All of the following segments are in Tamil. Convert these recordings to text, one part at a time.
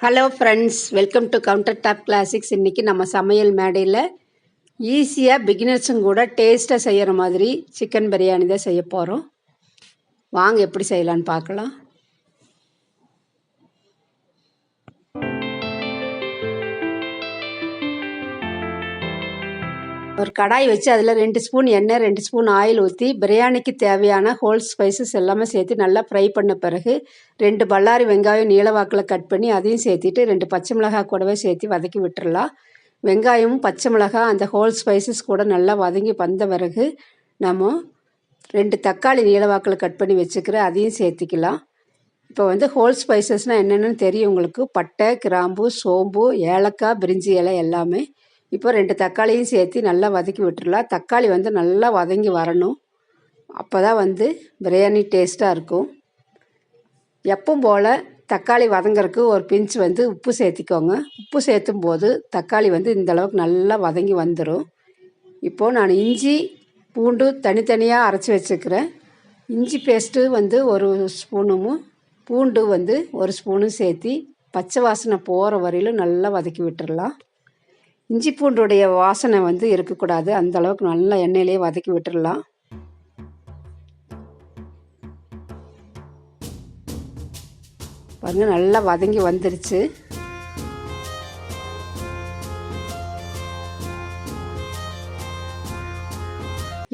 Hello friends welcome to countertop classics இன்றைக்கி நம்ம சமையல் மேடையில் ஈஸியாக பிகினர்ஸும் கூட டேஸ்ட்டாக செய்கிற மாதிரி சிக்கன் பிரியாணி தான் செய்ய போகிறோம் வாங்க எப்படி செய்யலான்னு பார்க்கலாம். ஒரு கடாய் வச்சு அதில் ரெண்டு ஸ்பூன் எண்ணெய் ரெண்டு ஸ்பூன் ஆயில் ஊற்றி பிரியாணிக்கு தேவையான ஹோல் ஸ்பைசஸ் எல்லாமே சேர்த்து நல்லா ஃப்ரை பண்ண பிறகு ரெண்டு பல்லாரி வெங்காயம் நீளவாக்கில் கட் பண்ணி அதையும் சேர்த்திட்டு ரெண்டு பச்சை மிளகாய் கூடவே சேர்த்து வதக்கி விட்டுறலாம். வெங்காயமும் பச்சை மிளகாய் அந்த ஹோல் ஸ்பைசஸ் கூட நல்லா வதங்கி வந்த பிறகு நம்ம ரெண்டு தக்காளி நீளவாக்கில் கட் பண்ணி வச்சுக்கிற அதையும் சேர்த்திக்கலாம். இப்போ வந்து ஹோல் ஸ்பைசஸ்னால் என்னென்னு தெரியும் உங்களுக்கு? பட்டை கிராம்பு சோம்பு ஏலக்காய் பிரிஞ்சி இலை எல்லாமே இப்போ ரெண்டு தக்காளியும் சேர்த்து நல்லா வதக்கி விட்டுடலாம் தக்காளி வந்து நல்லா வதங்கி வரணும். அப்போ தான் வந்து பிரியாணி டேஸ்ட்டாக இருக்கும். எப்பவும் போல் தக்காளி வதங்கிறதுக்கு ஒரு பிஞ்ச் வந்து உப்பு சேர்த்திக்கோங்க. உப்பு சேர்த்தும் போது தக்காளி வந்து இந்த அளவுக்கு நல்லா வதங்கி வந்துடும் இப்போது நான் இஞ்சி பூண்டு தனித்தனியாக அரைச்சி வச்சுக்கிறேன். இஞ்சி பேஸ்ட்டு வந்து ஒரு ஸ்பூனும் பூண்டு வந்து ஒரு ஸ்பூனும் சேர்த்தி பச்சை வாசனை போகிற வரையிலும் நல்லா வதக்கி விட்டுடலாம் இஞ்சி பூண்டுடைய வாசனை வந்து இருக்கக்கூடாது. அந்த அளவுக்கு நல்லா எண்ணெயிலேயே வதக்கி விட்டுடலாம் பாருங்க நல்லா வதங்கி வந்துருச்சு.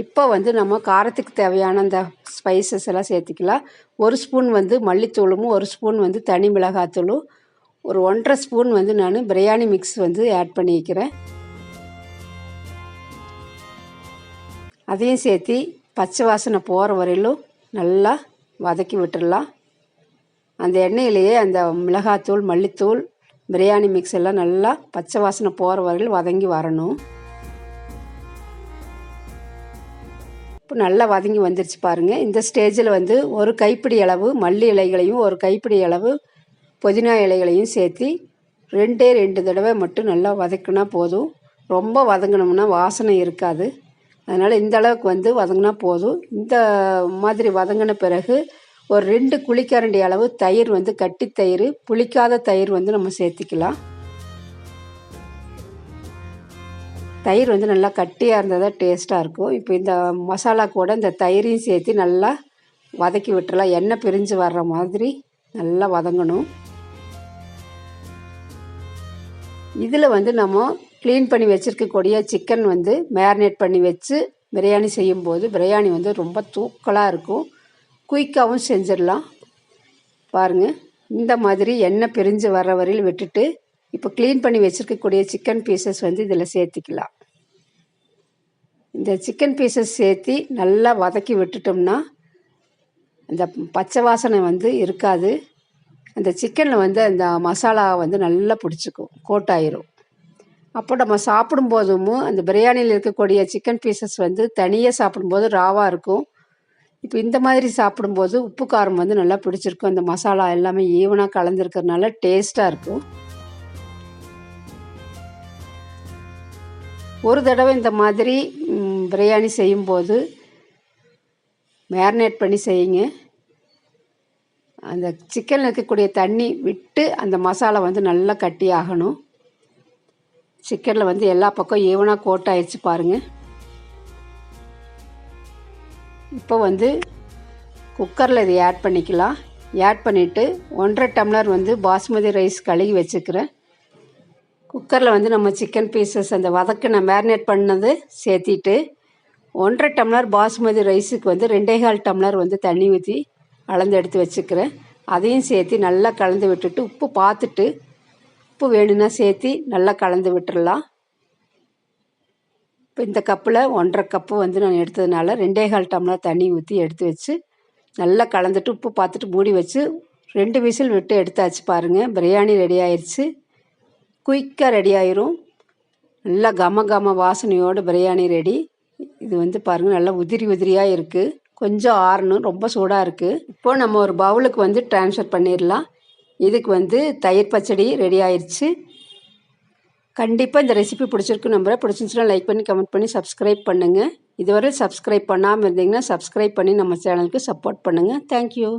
இப்போ வந்து நம்ம காரத்துக்கு தேவையான அந்த ஸ்பைசஸ் எல்லாம் சேர்த்துக்கலாம். ஒரு ஸ்பூன் வந்து மல்லித்தூளும் ஒரு ஸ்பூன் வந்து தனி மிளகாத்தூளும் ஒரு ஒன்றரை ஸ்பூன் வந்து நான் பிரியாணி மிக்ஸ் வந்து ஆட் பண்ணிக்கிறேன் அதையும் சேர்த்து பச்சை வாசனை போகிற வரையிலும் நல்லா வதக்கி விட்டுடலாம் அந்த எண்ணெயிலேயே அந்த மிளகாத்தூள் மல்லித்தூள் பிரியாணி மிக்ஸ் எல்லாம் நல்லா பச்சை வாசனை போகிற வரையில் வதங்கி வரணும். இப்போ நல்லா வதங்கி வந்துருச்சு பாருங்கள் இந்த ஸ்டேஜில் வந்து ஒரு கைப்பிடி அளவு மல்லி இலைகளையும் ஒரு கைப்பிடி அளவு புதினா இலைகளையும் சேர்த்து ரெண்டே ரெண்டு தடவை மட்டும் நல்லா வதக்கினா போதும். ரொம்ப வதங்கினோம்னா வாசனை இருக்காது. அதனால் இந்த அளவுக்கு வந்து வதங்கினா போதும். இந்த மாதிரி வதங்கின பிறகு ஒரு ரெண்டு குளிக்கரண்டி அளவு தயிர் வந்து கட்டி தயிர் புளிக்காத தயிர் வந்து நம்ம சேர்த்திக்கலாம். தயிர் வந்து நல்லா கட்டியாக இருந்தால் தான் டேஸ்ட்டாக இருக்கும். இப்போ இந்த மசாலா கூட இந்த தயிரையும் சேர்த்து நல்லா வதக்கி விட்டுறலாம். எண்ணெய் பிரிஞ்சு வர்ற மாதிரி நல்லா வதங்கணும். இதில் வந்து நம்ம க்ளீன் பண்ணி வச்சுருக்கக்கூடிய சிக்கன் வந்து மேரினேட் பண்ணி வச்சு பிரியாணி செய்யும்போது பிரியாணி வந்து ரொம்ப தூக்கலாக இருக்கும். குயிக்காகவும் செஞ்சிடலாம். பாருங்கள் இந்த மாதிரி எண்ணெய் பிரிஞ்சு வர்ற வரையில் விட்டுட்டு இப்போ க்ளீன் பண்ணி வச்சுருக்கக்கூடிய சிக்கன் பீசஸ் வந்து இதில் சேர்த்திக்கலாம். இந்த சிக்கன் பீசஸ் சேர்த்தி நல்லா வதக்கி விட்டுட்டோம்னா இந்த பச்சை வாசனை வந்து இருக்காது. அந்த சிக்கனில் வந்து அந்த மசாலா வந்து நல்லா பிடிச்சிக்கும் கோட்டாயிரும். அப்போ நம்ம சாப்பிடும்போதும் அந்த பிரியாணியில் இருக்கக்கூடிய சிக்கன் பீசஸ் வந்து தனியாக சாப்பிடும்போது ராவாக இருக்கும். இப்போ இந்த மாதிரி சாப்பிடும்போது உப்பு காரம் வந்து நல்லா பிடிச்சிருக்கும். அந்த மசாலா எல்லாமே ஈவனாக கலந்துருக்கிறதுனால டேஸ்ட்டாக இருக்கும். ஒரு தடவை இந்த மாதிரி பிரியாணி செய்யும்போது மேரினேட் பண்ணி செய்யுங்க. அந்த சிக்கனில் இருக்கக்கூடிய தண்ணி விட்டு அந்த மசாலா வந்து நல்லா கட்டி ஆகணும். சிக்கனில் வந்து எல்லா பக்கம் ஈவனாக கோட் ஆயிடுச்சு பாருங்கள் இப்போ வந்து குக்கரில் இதை ஆட் பண்ணிக்கலாம். ஆட் பண்ணிவிட்டு ஒன்றரை டம்ளர் வந்து பாஸ்மதி ரைஸ் கழுகி வச்சுக்கிறேன். குக்கரில் வந்து நம்ம சிக்கன் பீசஸ் அந்த வதக்கின மேரினேட் பண்ணது சேர்த்திட்டு ஒன்றரை டம்ளர் பாஸ்மதி ரைஸுக்கு வந்து ரெண்டே கால் டம்ளர் வந்து தண்ணி ஊற்றி அளந்து எடுத்து வச்சுக்கிறேன். அதையும் சேர்த்து நல்லா கலந்து விட்டுட்டு உப்பு பார்த்துட்டு உப்பு வேணும்னா சேர்த்து நல்லா கலந்து விட்டுடலாம் இப்போ இந்த கப்பில் ஒன்றரை கப்பு வந்து நான் எடுத்ததுனால ரெண்டே கால் டம்ளர் தண்ணி ஊற்றி எடுத்து வச்சு நல்லா கலந்துட்டு உப்பு பார்த்துட்டு மூடி வச்சு ரெண்டு விசில் விட்டு எடுத்தாச்சு பாருங்கள் பிரியாணி ரெடி ஆயிடுச்சு குயிக்காக ரெடி ஆயிரும். நல்லா கம கம வாசனையோடு பிரியாணி ரெடி இது வந்து பாருங்கள் நல்லா உதிரி உதிரியாக இருக்குது கொஞ்சம் ஆறணும். ரொம்ப சூடாக இருக்குது இப்போது நம்ம ஒரு பவுலுக்கு வந்து ட்ரான்ஸ்ஃபர் பண்ணிடலாம் இதுக்கு வந்து தயிர் பச்சடி ரெடி ஆயிடுச்சு கண்டிப்பாக இந்த ரெசிபி பிடிச்சிருக்கு நம்புகிறேன் பிடிச்சிருந்துச்சுன்னா லைக் பண்ணி கமெண்ட் பண்ணி சப்ஸ்கிரைப் பண்ணுங்கள் இதுவரை சப்ஸ்கிரைப் பண்ணாமல் இருந்தீங்கன்னா சப்ஸ்கிரைப் பண்ணி நம்ம சேனலுக்கு சப்போர்ட் பண்ணுங்கள் தேங்க்யூ